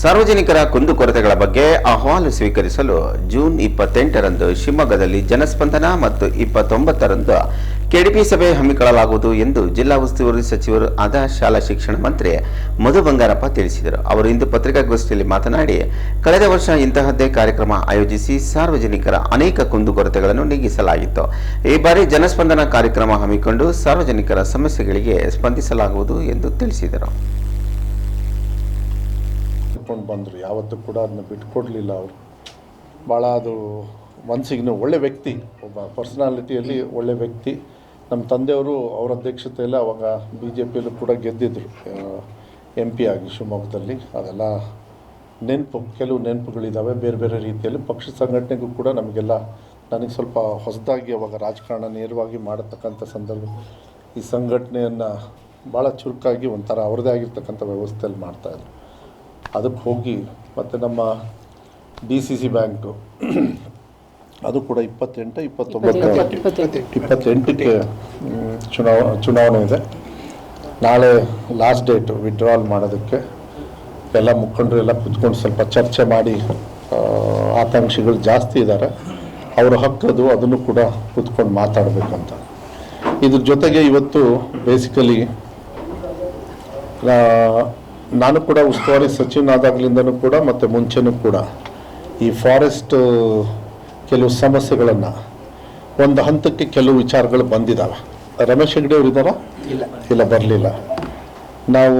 ಸಾರ್ವಜನಿಕರ ಕುಂದುಕೊರತೆಗಳ ಬಗ್ಗೆ ಅಹವಾಲು ಸ್ವೀಕರಿಸಲು ಜೂನ್ ಇಪ್ಪತ್ತೆಂಟರಂದು ಶಿವಮೊಗ್ಗದಲ್ಲಿ ಜನಸ್ಪಂದನ ಮತ್ತು ಇಪ್ಪತ್ತೊಂಬತ್ತರಂದು ಕೆಡಿಪಿ ಸಭೆ ಹಮ್ಮಿಕೊಳ್ಳಲಾಗುವುದು ಎಂದು ಜಿಲ್ಲಾ ಉಸ್ತುವಾರಿ ಸಚಿವರು ಆದ ಶಾಲಾ ಶಿಕ್ಷಣ ಮಂತ್ರಿ ಮಧು ಬಂಗಾರಪ್ಪ ತಿಳಿಸಿದರು. ಅವರು ಇಂದು ಪತ್ರಿಕಾಗೋಷ್ಠಿಯಲ್ಲಿ ಮಾತನಾಡಿ, ಕಳೆದ ವರ್ಷ ಇಂತಹದ್ದೇ ಕಾರ್ಯಕ್ರಮ ಆಯೋಜಿಸಿ ಸಾರ್ವಜನಿಕರ ಅನೇಕ ಕುಂದುಕೊರತೆಗಳನ್ನು ನೀಗಿಸಲಾಗಿತ್ತು. ಈ ಬಾರಿ ಜನಸ್ಪಂದನ ಕಾರ್ಯಕ್ರಮ ಹಮ್ಮಿಕೊಂಡು ಸಾರ್ವಜನಿಕರ ಸಮಸ್ಯೆಗಳಿಗೆ ಸ್ಪಂದಿಸಲಾಗುವುದು ಎಂದು ತಿಳಿಸಿದರು. ಇಟ್ಕೊಂಡು ಬಂದರು. ಯಾವತ್ತೂ ಕೂಡ ಅದನ್ನ ಬಿಟ್ಕೊಡ್ಲಿಲ್ಲ ಅವರು. ಭಾಳ ಅದು ಮನಸ್ಸಿಗೆ ಒಳ್ಳೆ ವ್ಯಕ್ತಿ, ಒಬ್ಬ ಪರ್ಸನಾಲಿಟಿಯಲ್ಲಿ ಒಳ್ಳೆ ವ್ಯಕ್ತಿ. ನಮ್ಮ ತಂದೆಯವರು ಅವರ ಅಧ್ಯಕ್ಷತೆಯಲ್ಲಿ ಅವಾಗ ಬಿ ಜೆ ಪಿಯಲ್ಲೂ ಕೂಡ ಗೆದ್ದಿದ್ದರು ಎಂ ಪಿ ಆಗಿ ಶಿವಮೊಗ್ಗದಲ್ಲಿ. ಅದೆಲ್ಲ ನೆನಪು, ಕೆಲವು ನೆನಪುಗಳಿದ್ದಾವೆ ಬೇರೆ ಬೇರೆ ರೀತಿಯಲ್ಲಿ ಪಕ್ಷ ಸಂಘಟನೆಗೂ ಕೂಡ ನಮಗೆಲ್ಲ ನನಗೆ ಸ್ವಲ್ಪ ಹೊಸದಾಗಿ ಅವಾಗ ರಾಜಕಾರಣ ನೇರವಾಗಿ ಮಾಡತಕ್ಕಂಥ ಸಂದರ್ಭ, ಈ ಸಂಘಟನೆಯನ್ನು ಭಾಳ ಚುರುಕಾಗಿ ಒಂಥರ ಅವ್ರದ್ದೇ ಆಗಿರ್ತಕ್ಕಂಥ ವ್ಯವಸ್ಥೆಯಲ್ಲಿ ಮಾಡ್ತಾಯಿದ್ರು ಅದಕ್ಕೆ ಹೋಗಿ ಮತ್ತು ನಮ್ಮ ಡಿ ಸಿ ಸಿ ಬ್ಯಾಂಕು ಅದು ಕೂಡ ಇಪ್ಪತ್ತೆಂಟು ಇಪ್ಪತ್ತೊಂಬತ್ತು ಇಪ್ಪತ್ತೆಂಟಕ್ಕೆ ಚುನಾವ ಚುನಾವಣೆ ಇದೆ. ನಾಳೆ ಲಾಸ್ಟ್ ಡೇಟು ವಿಡ್ರಾಲ್ ಮಾಡೋದಕ್ಕೆ ಎಲ್ಲ ಮುಖಂಡರು ಎಲ್ಲ ಕುತ್ಕೊಂಡು ಸ್ವಲ್ಪ ಚರ್ಚೆ ಮಾಡಿ ಆಕಾಂಕ್ಷಿಗಳು ಜಾಸ್ತಿ ಇದ್ದಾರೆ. ಅವರ ಹಕ್ಕದು ಅದನ್ನು ಕೂಡ ಕುತ್ಕೊಂಡು ಮಾತಾಡಬೇಕಂತ. ಇದ್ರ ಜೊತೆಗೆ ಇವತ್ತು ಬೇಸಿಕಲಿ ನಾನು ಕೂಡ ಉಸ್ತುವಾರಿ ಸಚಿವನಾದಾಗಲಿಂದನೂ ಕೂಡ ಮತ್ತು ಮುಂಚೆನೂ ಕೂಡ ಈ ಫಾರೆಸ್ಟ್ ಕೆಲವು ಸಮಸ್ಯೆಗಳನ್ನು ಒಂದು ಹಂತಕ್ಕೆ ಕೆಲವು ವಿಚಾರಗಳು ಬಂದಿದ್ದಾವೆ ರಮೇಶ್ ಹೆಗ್ಡೆ ಅವರು ಇದ್ದಾರಾ? ಇಲ್ಲ. ಇಲ್ಲ ಬರಲಿಲ್ಲ. ನಾವು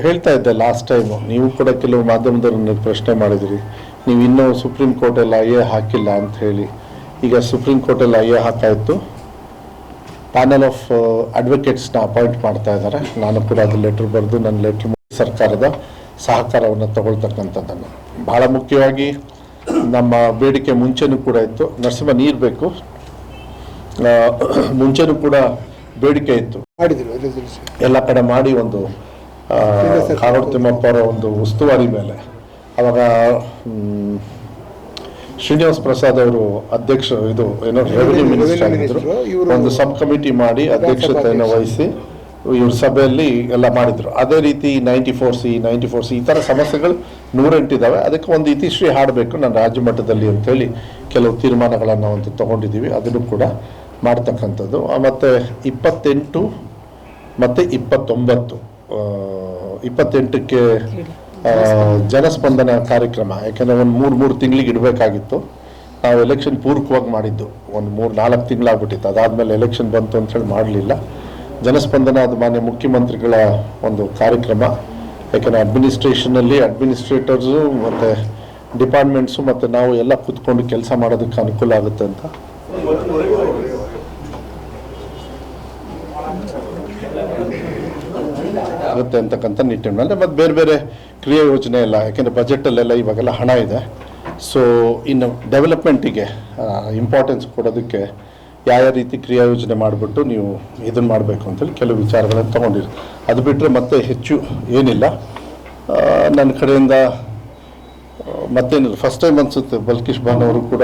ಹೇಳ್ತಾ ಇದ್ದೆ ಲಾಸ್ಟ್ ಟೈಮು ನೀವು ಕೂಡ ಕೆಲವು ಮಾಧ್ಯಮದವ್ರನ್ನ ಪ್ರಶ್ನೆ ಮಾಡಿದಿರಿ. ನೀವು ಇನ್ನೂ ಸುಪ್ರೀಂ ಕೋರ್ಟಲ್ಲಿ ಐ ಎ ಹಾಕಿಲ್ಲ ಅಂತ ಹೇಳಿ. ಈಗ ಸುಪ್ರೀಂ ಕೋರ್ಟಲ್ಲಿ ಐ ಎ ಹಾಕಾಯಿತು ಪ್ಯಾನಲ್ ಆಫ್ ಅಡ್ವೊಕೇಟ್ಸ್ನ ಅಪಾಯಿಂಟ್ ಮಾಡ್ತಾ ಇದ್ದಾರೆ. ನಾನು ಕೂಡ ಅದು ಲೆಟ್ರ್ ಬರೆದು ನನ್ನ ಲೆಟ್ರ್ ಸರ್ಕಾರದ ಸಹಕಾರವನ್ನು ತಗೊಳ್ತಕ್ಕಂಥದ್ದನ್ನು. ಭಾಳ ಮುಖ್ಯವಾಗಿ ನಮ್ಮ ಬೇಡಿಕೆ ಮುಂಚೆನೂ ಕೂಡ ಇತ್ತು. ನರಸಿಂಹ ನೀರು ಬೇಕು. ಮುಂಚೆನೂ ಕೂಡ ಬೇಡಿಕೆ ಇತ್ತು. ಎಲ್ಲ ಕಡೆ ಮಾಡಿ ಒಂದು ಕಾಗೋಡು ತಿಮ್ಮಪ್ಪ ಅವರ ಒಂದು ಉಸ್ತುವಾರಿ ಮೇಲೆ. ಅವಾಗ ಶ್ರೀನಿವಾಸ್ ಪ್ರಸಾದ್ ಅವರು ಅಧ್ಯಕ್ಷ ಇದು ಏನೋ ರೆವಿನ್ಯೂ ಮಿನಿಸ್ಟರ್ ಆಗಿದ್ರು. ಒಂದು ಸಬ್ ಕಮಿಟಿ ಮಾಡಿ ಅಧ್ಯಕ್ಷತೆಯನ್ನು ವಹಿಸಿ ಇವ್ರ ಸಭೆಯಲ್ಲಿ ಎಲ್ಲ ಮಾಡಿದ್ರು. ಅದೇ ರೀತಿ ninety four C ninety four C ಈ ಥರ ಸಮಸ್ಯೆಗಳು ನೂರೆಂಟಿದ್ದಾವೆ ಅದಕ್ಕೆ ಒಂದು ಇತಿಶ್ರೀ ಹಾಡಬೇಕು ನಾನು ರಾಜ್ಯ ಮಟ್ಟದಲ್ಲಿ ಅಂತೇಳಿ ಕೆಲವು ತೀರ್ಮಾನಗಳನ್ನು ಒಂದು ತಗೊಂಡಿದ್ದೀವಿ. ಅದನ್ನು ಕೂಡ ಮಾಡ್ತಕ್ಕಂಥದ್ದು. ಮತ್ತು ಇಪ್ಪತ್ತೆಂಟು ಮತ್ತು ಇಪ್ಪತ್ತೊಂಬತ್ತು ಇಪ್ಪತ್ತೆಂಟಕ್ಕೆ ಜನಸ್ಪಂದನ ಕಾರ್ಯಕ್ರಮ. ಯಾಕೆಂದರೆ ಒಂದು ಮೂರು ಮೂರು ತಿಂಗಳಿಗೆ ಇಡಬೇಕಾಗಿತ್ತು. ನಾವು ಎಲೆಕ್ಷನ್ ಪೂರ್ವಕವಾಗಿ ಮಾಡಿದ್ದು. ಒಂದು ಮೂರು, ನಾಲ್ಕು ತಿಂಗಳಾಗ್ಬಿಟ್ಟಿತ್ತು. ಅದಾದಮೇಲೆ ಎಲೆಕ್ಷನ್ ಬಂತು ಅಂತೇಳಿ ಮಾಡಲಿಲ್ಲ. ಜನಸ್ಪಂದನ ಅದು ಮಾನ್ಯ ಮುಖ್ಯಮಂತ್ರಿಗಳ ಒಂದು ಕಾರ್ಯಕ್ರಮ. ಯಾಕೆಂದರೆ ಅಡ್ಮಿನಿಸ್ಟ್ರೇಷನಲ್ಲಿ ಅಡ್ಮಿನಿಸ್ಟ್ರೇಟರ್ಸು ಮತ್ತು ಡಿಪಾರ್ಟ್ಮೆಂಟ್ಸು ಮತ್ತು ನಾವು ಎಲ್ಲ ಕೂತ್ಕೊಂಡು ಕೆಲಸ ಮಾಡೋದಕ್ಕೆ ಅನುಕೂಲ ಆಗುತ್ತೆ ಅಂತ. ಆಗುತ್ತೆ ಅಂತಕ್ಕಂಥ ನಿಟ್ಟಿನಲ್ಲಿ. ಮತ್ತು ಬೇರೆ ಬೇರೆ ಕ್ರಿಯಾ ಯೋಜನೆ ಎಲ್ಲ, ಯಾಕೆಂದರೆ ಬಜೆಟಲ್ಲೆಲ್ಲ ಇವಾಗೆಲ್ಲ ಹಣ ಇದೆ. ಸೊ ಇನ್ನು ಡೆವಲಪ್ಮೆಂಟಿಗೆ ಇಂಪಾರ್ಟೆನ್ಸ್ ಕೊಡೋದಕ್ಕೆ ಯಾವ ರೀತಿ ಕ್ರಿಯಾ ಯೋಜನೆ ಮಾಡಿಬಿಟ್ಟು ನೀವು ಇದನ್ನು ಮಾಡಬೇಕು ಅಂತೇಳಿ ಕೆಲವು ವಿಚಾರಗಳನ್ನು ತೊಗೊಂಡಿರಿ. ಅದು ಬಿಟ್ಟರೆ ಮತ್ತೆ ಹೆಚ್ಚು ಏನಿಲ್ಲ. ನನ್ನ ಕಡೆಯಿಂದ ಮತ್ತೇನಿಲ್ಲ. ಫಸ್ಟ್ ಟೈಮ್ ಅನಿಸುತ್ತೆ ಬಲ್ಕಿಶ್ ಬಾನ್ ಅವರು ಕೂಡ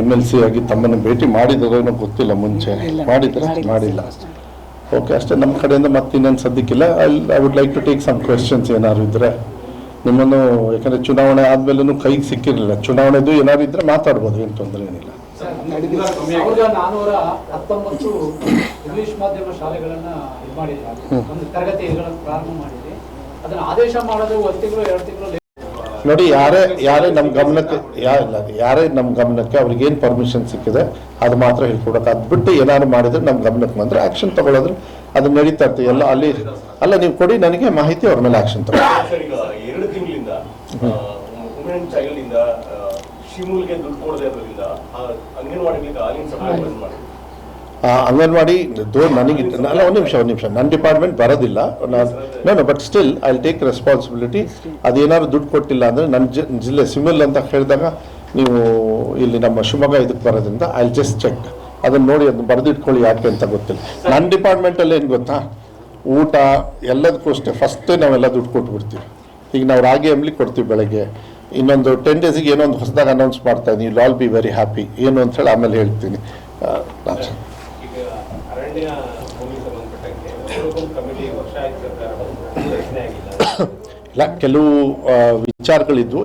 ಎಂ ಎಲ್ ಸಿ ಆಗಿ ತಮ್ಮನ್ನು ಭೇಟಿ ಮಾಡಿದಾರೇನೋ ಗೊತ್ತಿಲ್ಲ ಮುಂಚೆ. ಮಾಡಿದ್ರೆ? ಮಾಡಿಲ್ಲ. ಓಕೆ ಅಷ್ಟೇ. ನಮ್ಮ ಕಡೆಯಿಂದ ಮತ್ತೆ ಇನ್ನೊಂದು ಸದ್ಯಕ್ಕಿಲ್ಲ. I I would like to take some questions ಏನಾದ್ರು ಇದ್ದರೆ ನಿಮ್ಮನ್ನು ಯಾಕಂದರೆ ಚುನಾವಣೆ ಆದಮೇಲೂ ಕೈಗೆ ಸಿಕ್ಕಿರಲಿಲ್ಲ. ಚುನಾವಣೆದು ಏನಾದ್ರು ಇದ್ದರೆ ಮಾತಾಡ್ಬೋದು ಏನು ತೊಂದರೆ ಏನಿಲ್ಲ. ಸಾವಿರದ ನಾನೂರ ಹತ್ತೊಂಬತ್ತು ಇಂಗ್ಲಿಷ್ ಮಾಧ್ಯಮ ಶಾಲೆಗಳನ್ನ ಇದು ಮಾಡಿದ್ರಿ ಒಂದು ತರಗತಿಗಳನ್ನು ಪ್ರಾರಂಭ ಮಾಡಿದ್ರಿ ಅದನ್ನ ಆದೇಶ ಮಾಡೋದು ಒಂದು ತಿಂಗಳು ಎರಡು ತಿಂಗಳು ನೋಡಿ ಯಾರೇ ಯಾರೇ ನಮ್ಮ ಗಮನಕ್ಕೆ ಯಾರಿಲ್ಲ ಇಲ್ಲ ಯಾರೇ ನಮ್ಮ ಗಮನಕ್ಕೆ ಅವ್ರಿಗೆ ಏನು ಪರ್ಮಿಷನ್ ಸಿಕ್ಕಿದೆ ಅದು ಮಾತ್ರ ಹೇಳ್ಕೊಡಕ್ಕೆ ಅದು ಬಿಟ್ಟು ಏನಾದ್ರು ಮಾಡಿದ್ರೆ ನಮ್ಮ ಗಮನಕ್ಕೆ ಬಂದರೆ ಆ್ಯಕ್ಷನ್ ತೊಗೊಳೋದ್ರೆ ಅದು ನಡೀತಾ ಇರ್ತದೆ. ಎಲ್ಲ ಅಲ್ಲಿ ಅಲ್ಲ ನೀವು ಕೊಡಿ ನನಗೆ ಮಾಹಿತಿ ಅವ್ರ ಮೇಲೆ ಆ್ಯಕ್ಷನ್ ತಗೊಳ್ಳಿ. ಶಿಮೂಲ್ಗೆ ದುಡ್ಡು ಕೊಡದೇ ಇರೋದ್ರಿಂದ ಅಂಗನವಾಡಿಗಳಿಗೆ ಅಂಗನವಾಡಿ ನನಗೆ ಅಲ್ಲ, ಒಂದು ನಿಮಿಷ ಒಂದು ನಿಮಿಷ. ನನ್ನ ಡಿಪಾರ್ಟ್ಮೆಂಟ್ ಬರೋದಿಲ್ಲ. ನಾನು but still I take responsibility ಅದೇನಾದ್ರು ದುಡ್ಡು ಕೊಟ್ಟಿಲ್ಲ ಅಂದರೆ ನನ್ನ ಜಿಲ್ಲೆ ಸಿಮಿಲ್ ಅಂತ ಹೇಳಿದಾಗ ನೀವು ಇಲ್ಲಿ ನಮ್ಮ ಶಿವಮೊಗ್ಗ ಇದಕ್ಕೆ ಬರೋದ್ರಿಂದ ಐ ಜಸ್ಟ್ ಚೆಕ್ ಅದನ್ನು ನೋಡಿ, ಅದನ್ನ ಬರೆದಿಟ್ಕೊಳ್ಳಿ ಯಾಕೆ ಅಂತ ಗೊತ್ತಿಲ್ಲ. ನನ್ನ ಡಿಪಾರ್ಟ್ಮೆಂಟಲ್ಲಿ ಏನು ಗೊತ್ತಾ? ಊಟ ಎಲ್ಲದಕ್ಕೂ ಅಷ್ಟೇ. ಫಸ್ಟೇ ನಾವೆಲ್ಲ ದುಡ್ಡು ಕೊಟ್ಬಿಡ್ತೀವಿ. ಈಗ ನಾವು ರಾಗಿ ಅಂಬ್ಲಿ ಕೊಡ್ತೀವಿ ಬೆಳಗ್ಗೆ. ಇನ್ನೊಂದು ಟೆನ್ ಡೇಸಿಗೆ ಏನೋ ಒಂದು ಹೊಸದಾಗಿ ಅನೌನ್ಸ್ ಮಾಡ್ತಾ ಇದ್ದೀನಿ. ಆಲ್ ಬಿ ವೆರಿ ಹ್ಯಾಪಿ ಏನು ಅಂತ ಹೇಳಿ ಆಮೇಲೆ ಹೇಳ್ತೀನಿ. ಇಲ್ಲ ಕೆಲವು ವಿಚಾರಗಳಿದ್ವು.